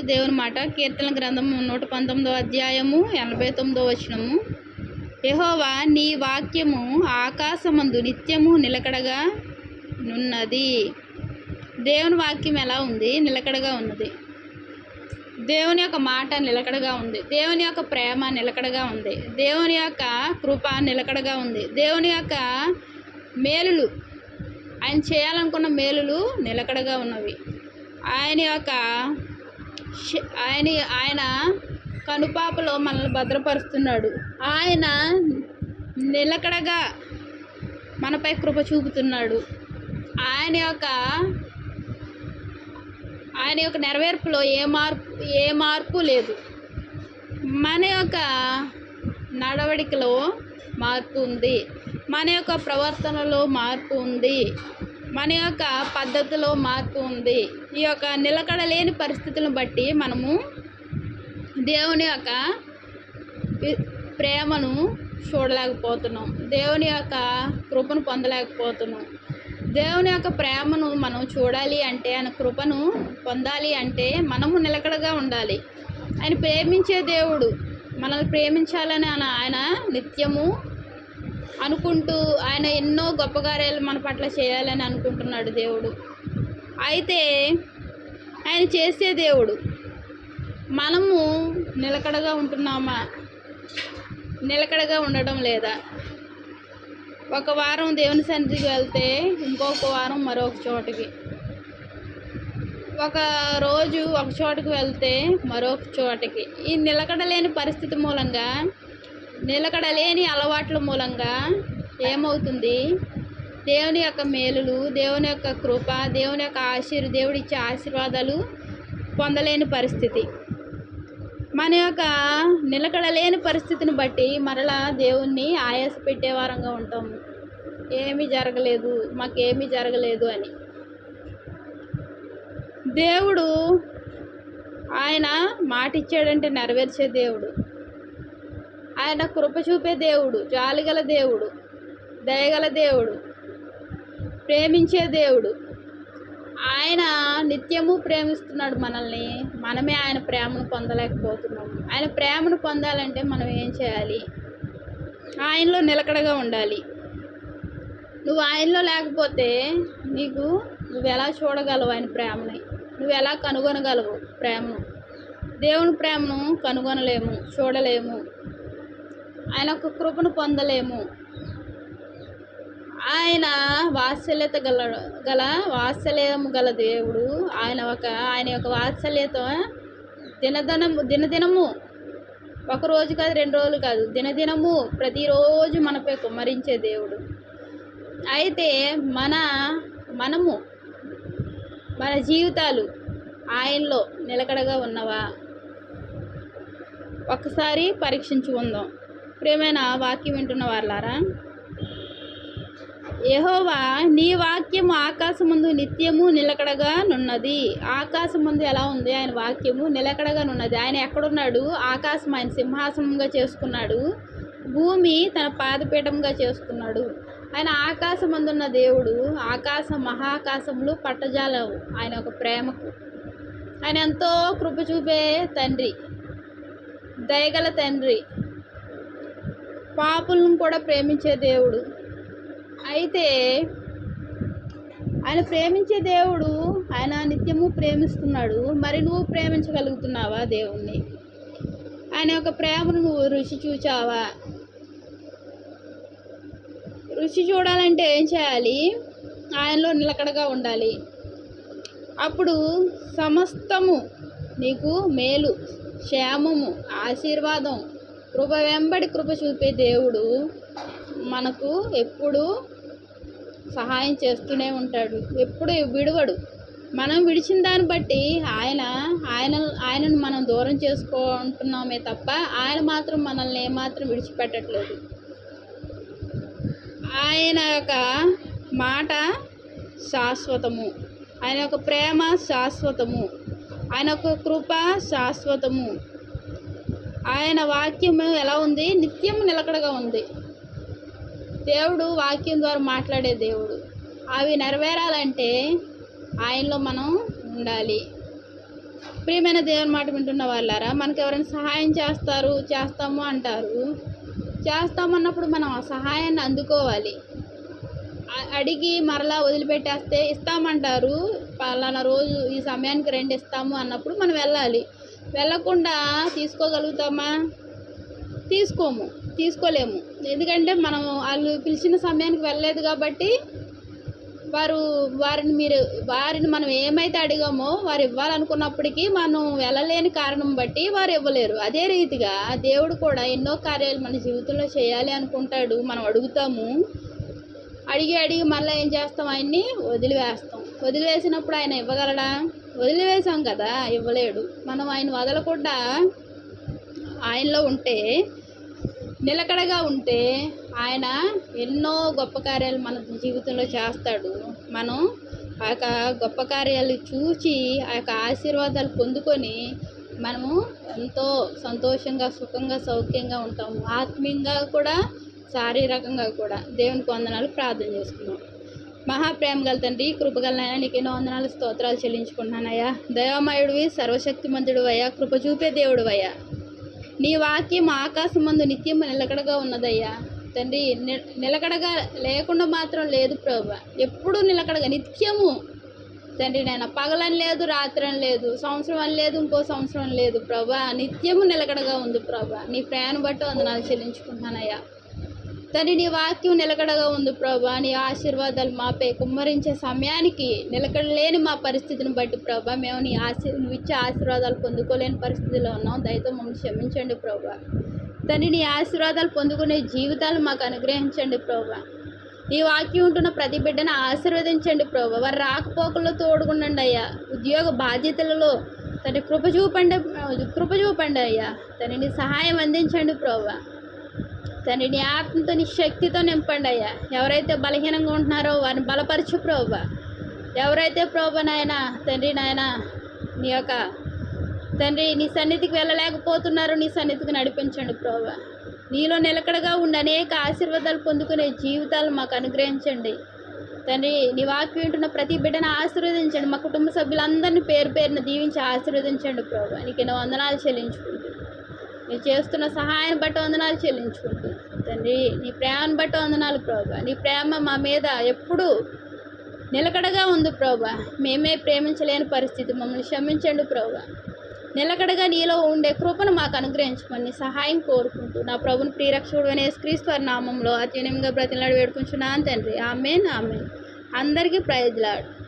దేవుని మాట కీర్తన గ్రంథము నూట పంతొమ్మిదో అధ్యాయము ఎనభై తొమ్మిదో వచనము. యహోవా నీ వాక్యము ఆకాశమందు నిత్యము నిలకడగా నున్నది. దేవుని వాక్యం ఎలా ఉంది? నిలకడగా ఉన్నది. దేవుని యొక్క మాట నిలకడగా ఉంది. దేవుని యొక్క ప్రేమ నిలకడగా ఉంది. దేవుని యొక్క కృప నిలకడగా ఉంది. దేవుని యొక్క మేలులు ఆయన చేయాలనుకున్న మేలులు నిలకడగా ఉన్నవి. ఆయన యొక్క ఆయన ఆయన కనుపాపలో మనల్ని భద్రపరుస్తున్నాడు. ఆయన నిలకడగా మనపై కృప చూపుతున్నాడు. ఆయన యొక్క ఆయన యొక్క నెరవేర్పులో ఏ మార్పు ఏ మార్పు లేదు. మన యొక్క నడవడికలో మార్పు ఉంది. మన యొక్క ప్రవర్తనలో మార్పు ఉంది. మన యొక్క పద్ధతిలో మార్పు ఉంది. ఈ యొక్క నిలకడలేని పరిస్థితులను బట్టి మనము దేవుని యొక్క ప్రేమను చూడలేకపోతున్నాం. దేవుని యొక్క కృపను పొందలేకపోతున్నాం. దేవుని యొక్క ప్రేమను మనం చూడాలి అంటే ఆయన కృపను పొందాలి అంటే మనము నిలకడగా ఉండాలి. ఆయన ప్రేమించే దేవుడు మనల్ని ప్రేమించాలని ఆయన నిత్యము అనుకుంటూ ఆయన ఎన్నో గొప్ప కార్యాలు మన పట్ల చేయాలని అనుకుంటున్నాడు దేవుడు. అయితే ఆయన చేసే దేవుడు మనము నిలకడగా ఉంటున్నామా? నిలకడగా ఉండడం లేదా? ఒక వారం దేవుని సన్నిధికి వెళ్తే ఇంకొక వారం మరొక చోటకి. ఒక రోజు ఒక చోటకి వెళ్తే మరొక చోటకి. ఈ నిలకడలేని పరిస్థితి మూలంగా నిలకడలేని అలవాట్ల మూలంగా ఏమవుతుంది? దేవుని యొక్క మేలులు దేవుని యొక్క కృప దేవుని యొక్క ఆశీర్ దేవుడిచ్చే ఆశీర్వాదాలు పొందలేని పరిస్థితి. మన యొక్క నిలకడలేని పరిస్థితిని బట్టి మరలా దేవుణ్ణి ఆయాస పెట్టేవారంగా ఉంటాము ఏమీ జరగలేదు మాకేమీ జరగలేదు అని. దేవుడు ఆయన మాట ఇచ్చాడంటే నెరవేర్చే దేవుడు. ఆయన కృప చూపే దేవుడు జాలిగల దేవుడు దయగల దేవుడు ప్రేమించే దేవుడు. ఆయన నిత్యము ప్రేమిస్తున్నాడు మనల్ని. మనమే ఆయన ప్రేమను పొందలేకపోతున్నాము ఆయన ప్రేమను పొందాలంటే మనం ఏం చేయాలి? ఆయనలో నిలకడగా ఉండాలి. నువ్వు ఆయనలో లేకపోతే నీకు నువ్వు ఎలా చూడగలవు ఆయన ప్రేమని? నువ్వు ఎలా కనుగొనగలవు ప్రేమను? దేవుని ప్రేమను కనుగొనలేము చూడలేము. ఆయన ఒక కృపను పొందలేము. ఆయన వాత్సల్యత గల గల వాత్సల్యము గల దేవుడు. ఆయన ఒక ఆయన యొక్క వాత్సల్యత దినదనము దినదినము. ఒక రోజు కాదు రెండు రోజులు కాదు. దినదినము ప్రతిరోజు మనపై కుమ్మరించే దేవుడు. అయితే మన మనము మన జీవితాలు ఆయనలో నిలకడగా ఉన్నవా? ఒక్కసారి పరీక్షించుకుందాం. ప్రేమైన వాక్యం వింటున్న వాళ్ళారా యహోవా నీ వాక్యము ఆకాశముందు నిత్యము నిలకడగా నున్నది. ఆకాశముందు ఎలా ఉంది ఆయన వాక్యము? నిలకడగా నున్నది. ఆయన ఎక్కడున్నాడు? ఆకాశం ఆయన సింహాసనంగా చేసుకున్నాడు. భూమి తన పాదపీఠంగా చేసుకున్నాడు. ఆయన ఆకాశమందున్న దేవుడు. ఆకాశ మహాకాశములు పట్టజాలవు ఆయన ఒక ప్రేమకు. ఆయన ఎంతో కృప చూపే తండ్రి. దయగల తండ్రి. పాపులను కూడా ప్రేమించే దేవుడు. అయితే ఆయన ప్రేమించే దేవుడు ఆయన నిత్యము ప్రేమిస్తున్నాడు. మరి నువ్వు ప్రేమించగలుగుతున్నావా దేవుణ్ణి? ఆయన యొక్క ప్రేమను నువ్వు రుచి చూచావా? రుచి చూడాలంటే ఏం చేయాలి? ఆయనలో నిలకడగా ఉండాలి. అప్పుడు సమస్తము నీకు మేలు క్షేమము ఆశీర్వాదం కృప వెంబడి కృప చూపే దేవుడు మనకు ఎప్పుడు సహాయం చేస్తూనే ఉంటాడు. ఎప్పుడు విడవడు. మనం విడిచిన దాన్ని బట్టి ఆయన ఆయన ఆయనను మనం దూరం చేసుకుంటున్నామే తప్ప ఆయన మాత్రం మనల్ని ఏమాత్రం విడిచిపెట్టట్లేదు. ఆయన యొక్క మాట శాశ్వతము. ఆయన యొక్క ప్రేమ శాశ్వతము. ఆయన యొక్క కృప శాశ్వతము. ఆయన వాక్యము ఎలా ఉంది? నిత్యం నిలకడగా ఉంది. దేవుడు వాక్యం ద్వారా మాట్లాడే దేవుడు. అవి నెరవేరాలంటే ఆయనలో మనం ఉండాలి. ప్రియమైన దేవుని మాట వింటున్న వాళ్ళారా మనకు ఎవరైనా సహాయం చేస్తారు చేస్తాము అంటారు. చేస్తామన్నప్పుడు మనం ఆ సహాయాన్ని అందుకోవాలి. అడిగి మరలా వదిలిపెట్టేస్తే ఇస్తామంటారు. పలానా రోజు ఈ సమయానికి రెండు ఇస్తాము అన్నప్పుడు మనం వెళ్ళాలి. వెళ్ళకుండా తీసుకోగలుగుతామా? తీసుకోము తీసుకోలేము. ఎందుకంటే మనం వాళ్ళు పిలిచిన సమయానికి వెళ్ళలేదు కాబట్టి వారు వారిని మీరు వారిని మనం ఏమైతే అడిగామో వారు ఇవ్వాలనుకున్నప్పటికీ మనం వెళ్ళలేని కారణం బట్టి వారు ఇవ్వలేరు. అదే రీతిగా దేవుడు కూడా ఎన్నో కార్యాలు మన జీవితంలో చేయాలి అనుకుంటాడు. మనం అడుగుతాము. అడిగి అడిగి మళ్ళీ ఏం చేస్తాం? ఆయన్ని వదిలివేస్తాం. వదిలివేసినప్పుడు ఆయన ఇవ్వగలడా? వదిలివేశాం కదా ఇవ్వలేడు. మనం ఆయన వదలకుండా ఆయనలో ఉంటే నిలకడగా ఉంటే ఆయన ఎన్నో గొప్ప కార్యాలు మన జీవితంలో చేస్తాడు. మనం ఆ యొక్క గొప్ప కార్యాలు చూచి ఆ యొక్క ఆశీర్వాదాలు పొందుకొని మనము ఎంతో సంతోషంగా సుఖంగా సౌఖ్యంగా ఉంటాము. ఆత్మీయంగా కూడా శారీరకంగా కూడా దేవునికి వందనాలు ప్రార్థన చేసుకున్నాం మహాప్రేమ గల తండ్రి కృపగలనైనా నీకు ఎన్నో వందనాలు స్తోత్రాలు చెల్లించుకుంటున్నానయ్యా. దయామయుడివి సర్వశక్తిమంతుడు అయ్యా కృప చూపే దేవుడు అయ్యా నీ వాక్యం ఆకాశం మందు నిత్యం నిలకడగా ఉన్నదయ్యా. తండ్రి నిలకడగా లేకుండా మాత్రం లేదు ప్రభా. ఎప్పుడూ నిలకడగా నిత్యము. తండ్రి నేను పగలని లేదు రాత్రని లేదు సంవత్సరం అని లేదు ఇంకో సంవత్సరం లేదు ప్రభా. నిత్యము నిలకడగా ఉంది ప్రభా. నీ ప్రయాణం బట్టి వందనాలు చెల్లించుకుంటున్నానయ్యా. తండ్రి నీ వాక్యం నిలకడగా ఉంది ప్రభా. నీ ఆశీర్వాదాలు మాపై కుమ్మరించే సమయానికి నిలకడలేని మా పరిస్థితిని బట్టి ప్రభా. మేము నీ ఆశీ నువ్వు ఇచ్చే ఆశీర్వాదాలు పొందుకోలేని పరిస్థితిలో ఉన్నాం. దయతో మమ్మల్ని క్షమించండి ప్రభా. తండ్రి నీ ఆశీర్వాదాలు పొందుకునే జీవితాలు మాకు అనుగ్రహించండి ప్రభా. ఈ వాక్యం ఉంటున్న ప్రతి బిడ్డను ఆశీర్వదించండి ప్రభు. వారి రాకపోకల్లో తోడుకుండండి అయ్యా. ఉద్యోగ బాధ్యతలలో తన కృప చూపండి కృప చూపండి అయ్యా. తనని సహాయం అందించండి ప్రభా. తండ్రి నీ ఆత్మతో నీ శక్తితో నింపండి అయ్యా ఎవరైతే బలహీనంగా ఉంటున్నారో వారిని బలపరచు ప్రోభ. ఎవరైతే ప్రోభ నాయన తండ్రి నాయన నీ యొక్క తండ్రి నీ సన్నిధికి వెళ్ళలేకపోతున్నారో నీ సన్నిధికి నడిపించండి ప్రోభ. నీలో నిలకడగా ఉండి అనేక ఆశీర్వాదాలు పొందుకునే జీవితాలు మాకు అనుగ్రహించండి. తండ్రి నీ వాక్యం వింటున్న ప్రతి బిడ్డను ఆశీర్వదించండి. మా కుటుంబ సభ్యులందరినీ పేరు పేరున దీవించి ఆశీర్వదించండి ప్రభు. నీకు ఎన్నో వందనాలు చెల్లించుకుంటున్నాను మీరు చేస్తున్న సహాయం బట్టి వందనాలు చెల్లించుకుంటూ తండ్రి నీ ప్రేమను బట్టి వందనాలు ప్రభా. నీ ప్రేమ మా మీద ఎప్పుడూ నిలకడగా ఉంది ప్రభా. మేమే ప్రేమించలేని పరిస్థితి. మమ్మల్ని క్షమించండి ప్రభా. నిలకడగా నీలో ఉండే కృపను మాకు అనుగ్రహించుకొని సహాయం కోరుకుంటూ నా ప్రభుని ప్రియరక్షకుడు అనే క్రీస్తు వారి నామంలో అత్యునంగా బ్రతిలాడు వేడుకుంటున్నాను తండ్రి. Amen amen. అందరికీ ప్రయోజలాడు